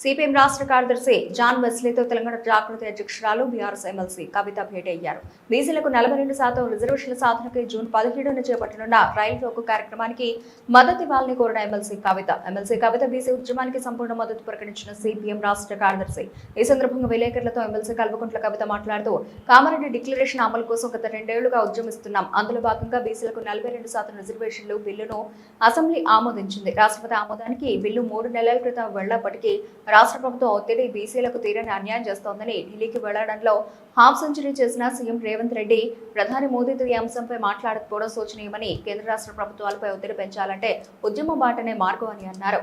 CPM రాష్ట్ర కార్యదర్శి John వెస్లీతో Telangana జాగృతి అధ్యక్షురాలు బీఆర్ఎస్ ఎమ్మెల్సీ కవిత భేటీ అయ్యారు. బీసీలకు నలభై రెండు శాతం రిజర్వేషన్ల సాధనకి జూన్ పదిహేడున చేపట్టనున్న రైల్ రోకు కార్యక్రమానికి మద్దతు ఇవ్వాలని కోరిన MLC Kavitha. MLC Kavitha BC ఉద్యమానికి సంపూర్ణ మద్దతు ప్రకటించిన సిపిఎం రాష్ట్ర కార్యదర్శి. ఈ సందర్భంగా విలేకరులతో ఎమ్మెల్సీ కల్వకుంట్ల కవిత మాట్లాడుతూ కామారెడ్డి డిక్లరేషన్ అమలు కోసం గత రెండేళ్ళుగా ఉద్యమిస్తున్నాం. అందులో భాగంగా బీసీలకు నలభై రెండు శాతం రిజర్వేషన్లు బిల్లును అసెంబ్లీ ఆమోదించింది. రాష్ట్రపతి ఆమోదానికి ఈ బిల్లు మూడు నెలల క్రితం వెళ్ళప్పటికీ రాష్ట్ర ప్రభుత్వం ఒత్తిడి బీసీలకు తీరని అన్యాయం చేస్తోందని ఢిల్లీకి వెళ్ళడంలో హాఫ్ సెంచరీ చేసిన సీఎం రేవంత్ రెడ్డి ప్రధాని మోదీతో ఈ అంశంపై మాట్లాడకపోవడం శోచనీయమని కేంద్ర రాష్ట్ర ప్రభుత్వాలపై ఒత్తిడి పెంచాలంటే ఉద్యమ బాటనే మార్గం అని అన్నారు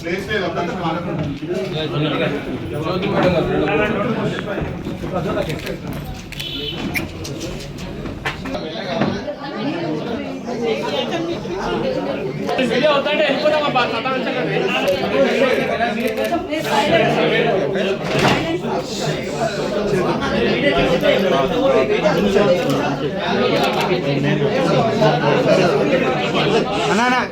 ప్లేస్ లేదు అక్కడ వెళ్ళి అవుతాంటే వెళ్ళిపోతాం అన్నా